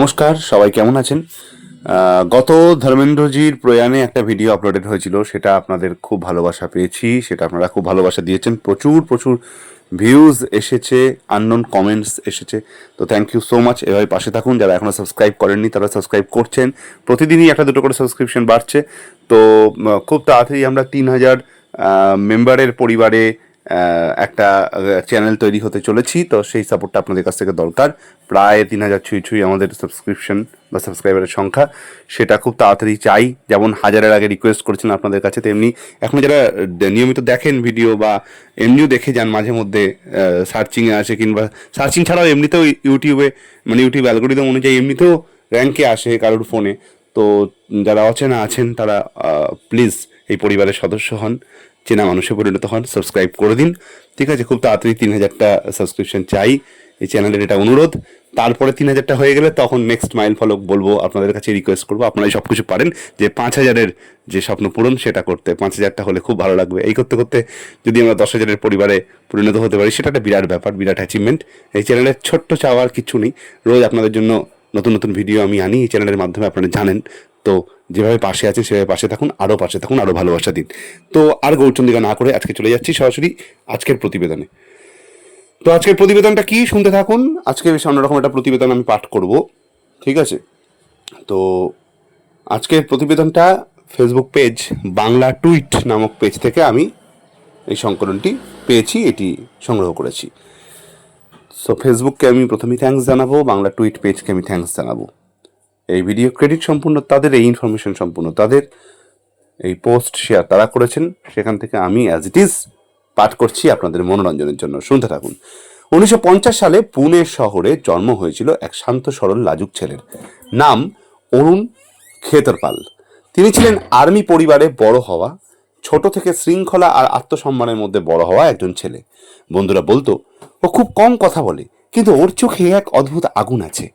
নমস্কার, সবাই কেমন আছেন? গত ধর্মেন্দ্রজির প্রয়াণে একটা ভিডিও আপলোডেড হয়েছিল, সেটা আপনাদের খুব ভালোবাসা পেয়েছি, সেটা আপনারা খুব ভালোবাসা দিয়েছেন। প্রচুর প্রচুর ভিউজ এসেছে আননোন কমেন্টস এসেছে। তো থ্যাংক ইউ সো মাচ এভাবে পাশে থাকুন, যারা এখনও সাবস্ক্রাইব করেননি, তারা সাবস্ক্রাইব করছেন। প্রতিদিনই একটা দুটো করে সাবস্ক্রিপশন বাড়ছে। তো খুব তাড়াতাড়ি আমরা তিন হাজার মেম্বারের পরিবারে একটা চ্যানেল তৈরি হতে চলেছি, তো সেই সাপোর্টটা আপনাদের কাছ থেকে দরকার। প্রায় তিন হাজার ছুঁই ছুঁই আমাদের সাবস্ক্রিপশন বা সাবস্ক্রাইবারের সংখ্যা। সেটা খুব তাড়াতাড়ি চাই। যেমন হাজারের আগে রিকোয়েস্ট করেছেন আপনাদের কাছে, তেমনি এখন যারা নিয়মিত দেখেন ভিডিও বা এমনিও দেখে যান মাঝে মধ্যে সার্চিংয়ে আসে কিংবা সার্চিং ছাড়াও এমনিতেও ইউটিউবে মানে ইউটিউব অ্যালগোরিদম অনুযায়ী এমনিতেও র্যাঙ্কে আসে কারোর ফোনে তো যারা অচেনা আছেন, তারা প্লিজ এই পরিবারের সদস্য হন। চেনা মানুষে পরিণত হন সাবস্ক্রাইব করে দিন। ঠিক আছে, খুব তাড়াতাড়ি তিন হাজারটা সাবস্ক্রিপশন চাই। এই চ্যানেলের এটা অনুরোধ। তারপরে তিন হাজারটা হয়ে গেলে তখন নেক্সট মাইল ফলক বলব, আপনাদের কাছে রিকোয়েস্ট করব। আপনারা সব কিছু পারেন যে পাঁচ হাজারের যে স্বপ্ন পূরণ সেটা করতে। পাঁচ হাজারটা হলে খুব ভালো লাগবে। এই করতে করতে যদি আমরা দশ হাজারের পরিবারে পরিণত হতে পারি, সেটা একটা বিরাট ব্যাপার, বিরাট অ্যাচিভমেন্ট এই চ্যানেলের ছোট্ট চাওয়ার কিছু নেই। রোজ আপনাদের জন্য নতুন নতুন ভিডিও আমি আনি। এই চ্যানেলের মাধ্যমে আপনারা জানেন তো যেভাবে পাশে আছেন, সেভাবে পাশে থাকুন আরও পাশে থাকুন আরও ভালোবাসা দিন। তো আর গৌরচন্দিকা না করে আজকে চলে যাচ্ছি সরাসরি আজকের প্রতিবেদনে। তো আজকের প্রতিবেদনটা কি শুনতে থাকুন? আজকে বেশ অন্যরকম একটা প্রতিবেদন আমি পাঠ করব, ঠিক আছে? তো আজকের প্রতিবেদনটা ফেসবুক পেজ বাংলা টুইট নামক পেজ থেকে আমি এই সংকলনটি পেয়েছি, এটি সংগ্রহ করেছি। সো ফেসবুককে আমি প্রথমেই থ্যাঙ্কস জানাব, বাংলা টুইট পেজকে আমি থ্যাঙ্কস জানাব। এই ভিডিও ক্রেডিট সম্পূর্ণ, তাদের এই ইনফরমেশন সম্পূর্ণ, তাদের এই পোস্ট শেয়ার তারা করেছেন, সেখান থেকে আমি অ্যাজ ইট ইজ পাঠ করছি আপনাদের মনোরঞ্জনের জন্য। শুনতে থাকুন। উনিশশো পঞ্চাশ সালে পুনে শহরে জন্ম হয়েছিল এক শান্ত, সরল, লাজুক ছেলের নাম অরুণ খেতরপাল। তিনি ছিলেন আর্মি পরিবারে বড় হওয়া, ছোট থেকে শৃঙ্খলা আর আত্মসম্মানের মধ্যে বড় হওয়া একজন ছেলে। বন্ধুরা বলতো, ও খুব কম কথা বলে, কিন্তু ওর চোখে এক অদ্ভুত আগুন আছে।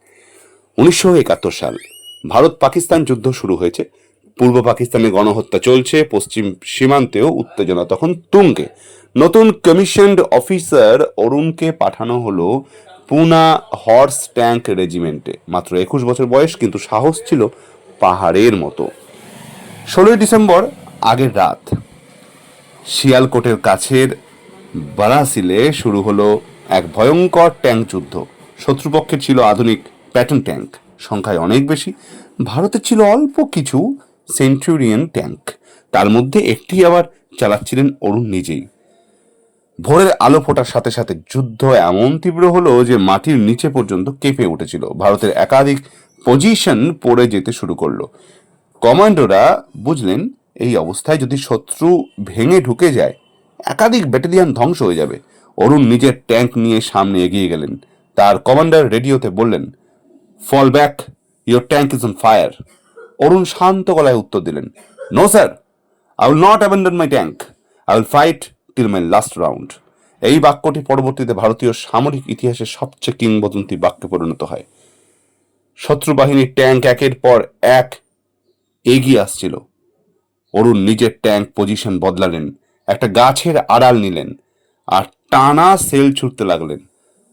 উনিশশো একাত্তর সাল ভারত পাকিস্তান যুদ্ধ শুরু হয়েছে। পূর্ব পাকিস্তানে গণহত্যা চলছে, পশ্চিম সীমান্তেও উত্তেজনা তখন তুঙ্গে। নতুন কমিশনড অফিসার অরুণকে পাঠানো হলো পুনা হর্স ট্যাঙ্ক রেজিমেন্টে মাত্র একুশ বছর বয়স, কিন্তু সাহস ছিল পাহাড়ের মতো। ষোলোই ডিসেম্বর, আগের রাত। শিয়ালকোটের কাছের বারাসিলে শুরু হলো এক ভয়ঙ্কর ট্যাঙ্ক যুদ্ধ। শত্রুপক্ষের ছিল আধুনিক প্যাটার্ন ট্যাঙ্ক, সংখ্যায় অনেক বেশি। ভারতে ছিল অল্প কিছু সেন্চুরিয়ান ট্যাঙ্ক। তার মধ্যে একটি আবার চালাচ্ছিলেন অরুণ নিজেই। ভোরের আলো ফোটার সাথে সাথে যুদ্ধ এমন তীব্র হলো যে মাটির নিচে পর্যন্ত কেঁপে উঠেছিল। ভারতের একাধিক পজিশন পড়ে যেতে শুরু করল। কমান্ডোরা বুঝলেন, এই অবস্থায় যদি শত্রু ভেঙে ঢুকে যায়, একাধিক ব্যাটালিয়ন ধ্বংস হয়ে যাবে। অরুণ নিজের ট্যাঙ্ক নিয়ে সামনে এগিয়ে গেলেন। তার কমান্ডার রেডিওতে বললেন fall back your tank is on fire Arun শান্ত গলায় উত্তর দিলেন no sir I will not abandon my tank I will fight till my last round এই বাক্যটি পরবর্তীতে ভারতীয় সামরিক ইতিহাসের সবচেয়ে কিংবদন্তি বাক্যে পরিণত হয়। শত্রু বাহিনীর ট্যাঙ্ক একের পর এক এগিয়ে আসছিল। অরুণ নিজের ট্যাঙ্ক পজিশন বদলালেন, একটা গাছের আড়াল নিলেন, আর টানা সেল ছুটতে লাগলেন।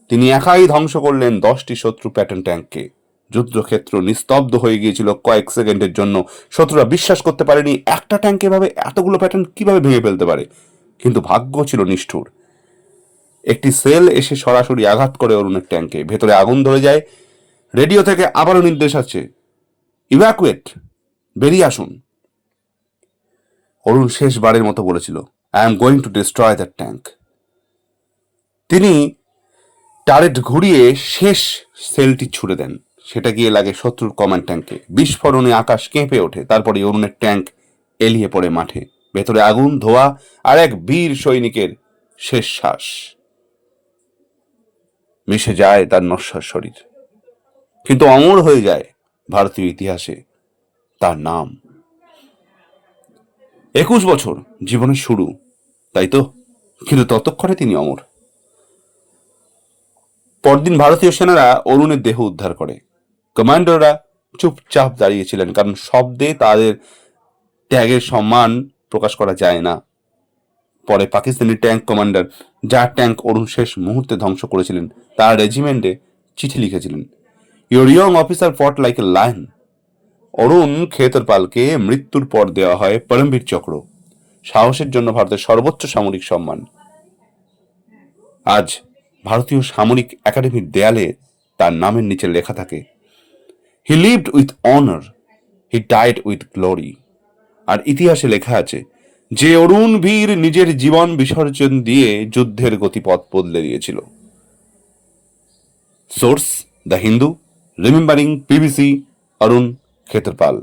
তিনি একাই ধ্বংস করলেন দশটি শত্রু প্যাটার্ন ট্যাঙ্ককে যুদ্ধক্ষেত্র নিস্তব্ধ হয়ে গিয়েছিল কয়েক সেকেন্ডের জন্য। শত্রুরা বিশ্বাস করতে পারেনি, একটা ট্যাঙ্ক এভাবে এতগুলো প্যাটার্ন কীভাবে ভেঙে ফেলতে পারে? কিন্তু ভাগ্য ছিল নিষ্ঠুর। একটি সেল এসে সরাসরি আঘাত করে অরুণের ট্যাঙ্কে ভেতরে আগুন ধরে যায় রেডিও থেকে আবারও নির্দেশ আছে ইভ্যাকুয়েট বেরিয়ে আসুন! অরুণ শেষবারের মতো বলেছিল I am going to destroy that tank তিনি টারেট ঘুরিয়ে শেষ সেলটি ছুড়ে দেন। সেটা গিয়ে লাগে শত্রুর কমান্ড ট্যাঙ্কে বিস্ফোরণে আকাশ কেঁপে ওঠে, তারপরে অরুণের ট্যাঙ্ক এলিয়ে পড়ে মাঠে। ভেতরে আগুন, ধোয়া আর এক বীর সৈনিকের শেষ শ্বাস মিশে যায় তার নশ্বর শরীর। কিন্তু অমর হয়ে যায় ভারতীয় ইতিহাসে তার নাম। একুশ বছর জীবনের শুরু, তাই তো? কিন্তু ততক্ষণে তিনি অমর। পরদিন ভারতীয় সেনারা অরুণের দেহ উদ্ধার করে। কমান্ডোরা চুপচাপ দাঁড়িয়েছিলেন, কারণ শব্দে তাদের ত্যাগের সম্মান প্রকাশ করা যায় না। পরে পাকিস্তানি ট্যাঙ্ক কমান্ডার যার ট্যাঙ্ক অরুণ শেষ মুহূর্তে ধ্বংস করেছিলেন, তার রেজিমেন্টে চিঠি লিখেছিলেন your young officer fought like a lion Arun খেতরপালকে মৃত্যুর পর দেওয়া হয় পরমবীর চক্র, সাহসের জন্য ভারতের সর্বোচ্চ সামরিক সম্মান। আজ ভারতীয় সামরিক একাডেমির দেয়ালে তার নামের নিচে লেখা থাকে he lived with honour he died with glory আর ইতিহাসে লেখা আছে, যে অরুণ বীর নিজের জীবন বিসর্জন দিয়ে যুদ্ধের গতিপথ বদলে দিয়েছিল। Source the Hindu remembering PVC Arun Khetarpal